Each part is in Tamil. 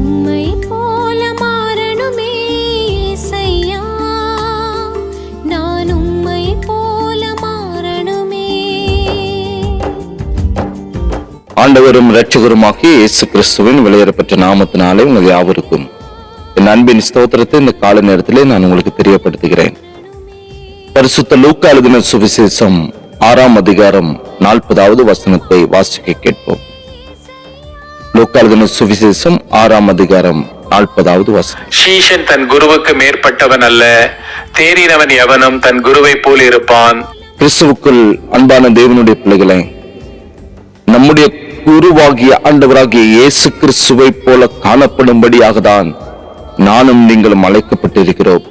உம்மை போல மாறணுமே இசையா நான் உம்மை போல மாறணுமே. ஆண்டவரும் இரட்சகருமாகிய இயேசு கிறிஸ்துவின் வெளியேறப்பட்ட நாமத்தினாலே உங்கள் யாவருக்கும் என் அன்பின் ஸ்தோத்திரத்தை இந்த கால நேரத்திலே நான் உங்களுக்கு தெரியப்படுத்துகிறேன். பரிசுத்த லூக்க அழுகின சுவிசேஷம் ஆறாம் அதிகாரம் நாற்பதாவது வசனத்தை வாசிக்க கேட்போம். லூக்கா எழுதின சுவிசேஷம் ஆறாம் அதிகாரம் நாற்பதாவது வசனம். சீஷன் தன் குருவுக்கு மேற்பட்டவன் அல்ல தேறினவன் எவனும் தன் குருவை போல் இருப்பான். கிறிஸ்துவுக்குள் அன்பான தேவனுடைய பிள்ளைகளே நம்முடைய குருவாகிய ஆண்டவராகிய இயேசு கிறிஸ்துவை போல காணப்படும்படியாக தான் நானும் நீங்களும் அழைக்கப்பட்டிருக்கிறோம்.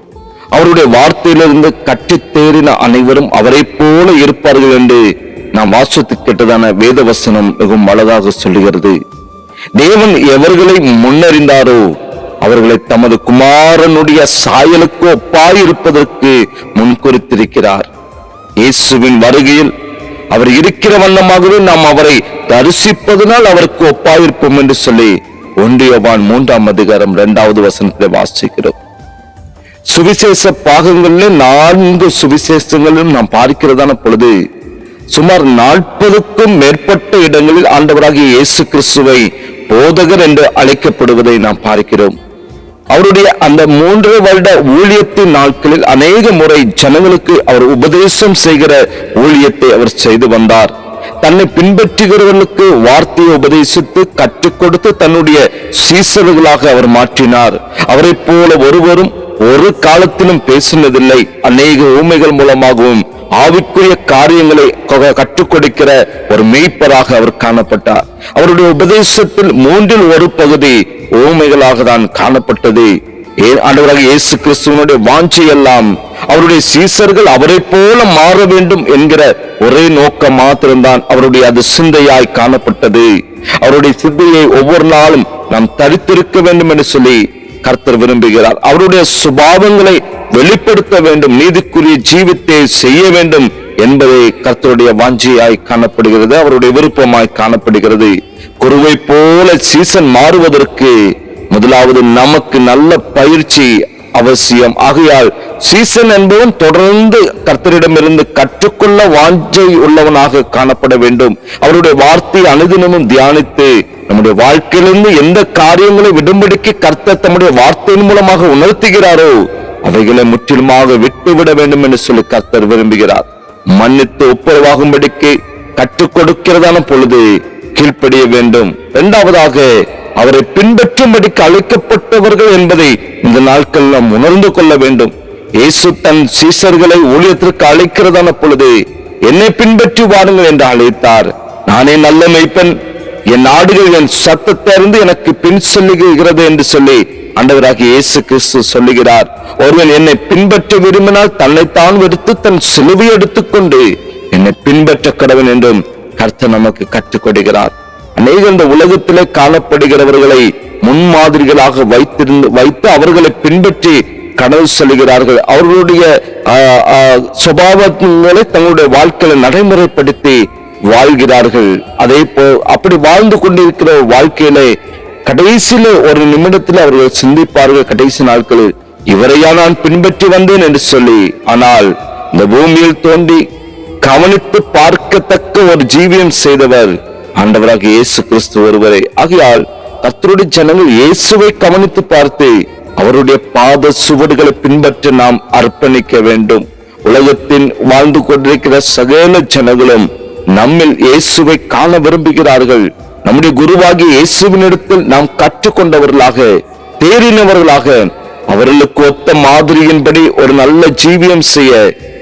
அவருடைய வார்த்தையிலிருந்து கட்டித் தேறின அனைவரும் அவரை போல இருப்பார்கள் என்று நாம் வாசித்து கேட்டதான வேத வசனம் மிகவும் அழகாக சொல்லுகிறது. தேவன் எவர்களை முன்னறிந்தாரோ அவர்களை தமது குமாரனுடைய சாயலுக்கு ஒப்பாயிருப்பதற்கு முன்குறித்திருக்கிறார் இயேசுவின் வருகையில் அவர் இருக்கிற வண்ணமாகவே நாம் அவரை தரிசிப்பதனால் அவருக்கு ஒப்பாயிருப்போம் என்று சொல்லி ஒன்றியவான் மூன்றாம் அதிகாரம் இரண்டாவது வசனத்தை வாசிக்கிறோம். சுவிசேஷ பாகங்களில் நான்கு சுவிசேஷங்களிலும் நாம் பார்க்கிறதான பொழுது சுமார் நாற்பதுக்கும் மேற்பட்ட இடங்களில் ஆண்டவராகிய இயேசு கிறிஸ்துவை போதகர் என்று அழைக்கப்படுவதை நாம் பார்க்கிறோம். அவருடைய அந்த மூன்று வருட ஊழியத்தின் நாட்களில் அநேக முறை ஜனங்களுக்கு அவர் உபதேசம் செய்கிற ஊழியத்தை அவர் செய்து வந்தார். தன்னை பின்பற்றுகிறவர்களுக்கு வார்த்தையை உபதேசித்து கற்றுக் கொடுத்து தன்னுடைய சீசர்களாக அவர் மாற்றினார். அவரைப் போல ஒருவரும் ஒரு காலத்திலும் பேசினதில்லை. அநேக ஊமைகள் மூலமாகவும் ஆவிக்குரிய காரியங்களை கற்றுக் கொடுக்கிற ஒரு மெய்ப்பராக அவர் காணப்பட்டார். அவருடைய உபதேசத்தில் மூன்றில் ஒரு பகுதி ஓமைகளாக தான் காணப்பட்டது. ஏ- ஆண்டவராக இயேசு கிறிஸ்துவனுடைய வாஞ்சையெல்லாம் அவருடைய சீசர்கள் அவரை போல மாற வேண்டும் என்கிற ஒரே நோக்கம் மாத்திரம்தான் அவருடைய அது சிந்தையாய் காணப்பட்டது. அவருடைய சிந்தையை ஒவ்வொரு நாளும் நாம் தரித்திருக்க வேண்டும் என்று சொல்லி கர்த்தர் விரும்புகிறார். அவருடைய சுபாவங்களை வெளிப்படுத்த வேண்டும் நீதிக்குரிய ஜீவித்தை செய்ய வேண்டும் என்பதை கர்த்தருடைய வாஞ்சியாய் காணப்படுகிறது அவருடைய விருப்பமாய் காணப்படுகிறது. குருவை போல சீசன் மாறுவதற்கு முதலாவது நமக்கு நல்ல பயிற்சி அவசியம். ஆகையால் சீசன் என்பவன் தொடர்ந்து கர்த்தரிடமிருந்து கற்றுக்கொள்ள வாஞ்சை உள்ளவனாக காணப்பட வேண்டும். அவருடைய வார்த்தை அனுதினமும் தியானித்து நம்முடைய வாழ்க்கையிலிருந்து எந்த காரியங்களை விடும்படிக்கு கர்த்தர் தம்முடைய வார்த்தையின் மூலமாக உணர்த்துகிறாரோ அவைகளை முற்றிலுமாக விட்டுவிட வேண்டும் என்று சொல்லி கர்த்தர் விரும்புகிறார். மன்னித்து ஒப்புரவாகும்படிக்கு கற்றுக் கொடுக்கிறதான பொழுது கீழ்ப்படிய வேண்டும். இரண்டாவதாக அவரை பின்பற்றும்படிக்கு அழைக்கப்பட்டவர்கள் என்பதை இந்த நாட்கள் நாம் உணர்ந்து கொள்ள வேண்டும். இயேசு தன் சீசர்களை ஊழியத்திற்கு அழைக்கிறதான பொழுது என்னை பின்பற்றி வாருங்கள் என்று அழைத்தார். நானே நல்ல மெய்ப்பன் என் ஆடுகள் என் சத்தத்தை எனக்கு பின் சொல்லுகிறது என்று சொல்லி அண்டவராக இயேசு கிறிஸ்து சொல்லுகிறார். ஒருவன் என்னை பின்பற்ற விரும்பினால் தன்னைத்தான் வெறுத்து தன் சிலுவை எடுத்துக்கொண்டு என்னை பின்பற்ற கடவன் என்றும் கர்த்தர் நமக்கு கற்றுக் கொடுக்கிறார் அநேக இந்த உலகத்திலே காணப்படுகிறவர்களை முன்மாதிரிகளாக வைத்திருந்து வைத்து அவர்களை பின்பற்றி கடவு செல்கிறார்கள் அவர்களுடைய சுபாவங்களை தங்களுடைய வாழ்க்கையில நடைமுறைப்படுத்தி வாழ்கிறார்கள். அதே போ அப்படி வாழ்ந்து கொண்டிருக்கிற வாழ்க்கையிலே கடைசியில ஒரு நிமிடத்தில் அவர்கள் சிந்திப்பார்கள் கடைசி நாட்களில் இவரையா நான் பின்பற்றி வந்தேன்? என்று சொல்லி ஆனால் இந்த பூமியில் தோன்றி கவனித்து பார்க்கத்தக்க ஒரு ஜீவியம் செய்தவர். ஆண்டவராக இயேசு கிறிஸ்து ஒருவரை. ஆகையால் கத்தருடைய ஜனங்கள் இயேசுவை கவனித்து பார்த்து அவருடைய பாத சுவடுகளை பின்பற்ற நாம் அர்ப்பணிக்க வேண்டும். உலகத்தின் வாழ்ந்து கொண்டிருக்கிற சகல ஜனங்களும் நம்மில் இயேசுவை காண விரும்புகிறார்கள். நம்முடைய குருவாகிய இயேசுவினிடத்தில் நாம் கற்றுக்கொண்டவர்களாக தேறினவர்களாக அவர்களுக்கு ஒத்த மாதிரியின்படி ஒரு நல்ல ஜீவியம் செய்ய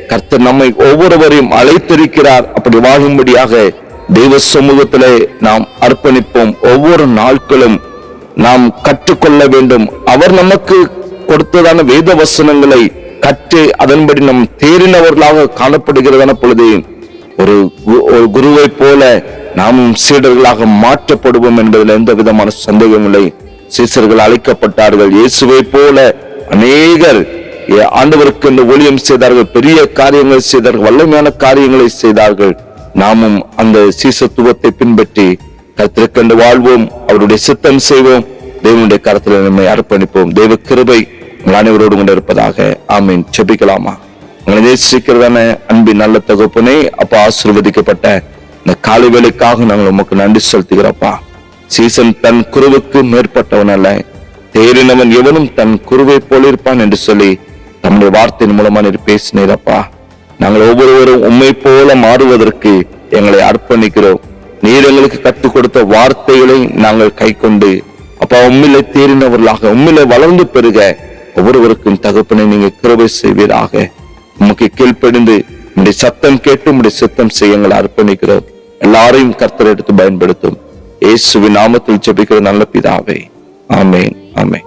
கர்த்தர் நம்மை ஒவ்வொருவரையும் அழைத்திருக்கிறார். அப்படி வாழும்படியாக தெய்வ சமூகத்திலே நாம் அர்ப்பணிப்போம். ஒவ்வொரு நாட்களும் நாம் கற்றுக்கொள்ள வேண்டும். அவர் நமக்கு கொடுத்ததான வேத வசனங்களை கற்று அதன்படி நம் தேறினவர்களாக காணப்படுகிறதான பொழுது ஒரு கு- ஒரு குருவை போல நாமும் சீடர்களாக மாற்றப்படுவோம் என்பதில் எந்த விதமான சந்தேகமில்லை சீசர்கள் அழைக்கப்பட்டார்கள். இயேசுவை போல அநேகர் ஆண்டவருக்கு இந்த ஊழியம் செய்தார்கள் பெரிய காரியங்களை செய்தார்கள் வல்லமையான காரியங்களை செய்தார்கள். நாமும் அந்த சீசத்துவத்தை பின்பற்றி கருத்திற்கண்டு வாழ்வோம் அவருடைய சித்தம் செய்வோம் தேவனுடைய கருத்தில் நம்மை அர்ப்பணிப்போம். தெய்வ கிருபை உங்கள் அனைவரோடு கொண்டு இருப்பதாக. ஆமீன். செபிக்கலாமா உங்களை நேசிக்கிறதான அன்பின் நல்ல தகப்பனே அப்பா ஆசிர்வதிக்கப்பட்ட இந்த காலை வேலைக்காக நாங்கள் உமக்கு நன்றி செலுத்துகிறப்பா சீசன் தன் குருவுக்கு மேற்பட்டவன் அல்ல. தேறினவன் எவனும் தன் குருவை போலிருப்பான் என்று சொல்லி தம்முடைய வார்த்தையின் மூலமா நீர் பேசினீரப்பா. நாங்கள் ஒவ்வொருவரும் உண்மை போல மாறுவதற்கு எங்களை அர்ப்பணிக்கிறோம். நீர் எங்களுக்கு கற்றுக் கொடுத்த வார்த்தைகளை நாங்கள் கை கொண்டு அப்பா உண்மையில தேறினவர்களாக உண்மையில வளர்ந்து பெருக. ஒவ்வொருவருக்கும் தகப்பனை நீங்க கிருவை செய்வீராக. உமக்கு கீழ்ப்படிந்து உடைய சத்தம் கேட்டு உடைய சித்தம் செய்ய எங்களை அர்ப்பணிக்கிறோம். எல்லாரையும் கர்த்தர் எடுத்து பயன்படுத்தும். இயேசுவின் நாமத்தில் ஜெபிக்கிற நல்ல பிதாவே. ஆமேன் ஆமேன்.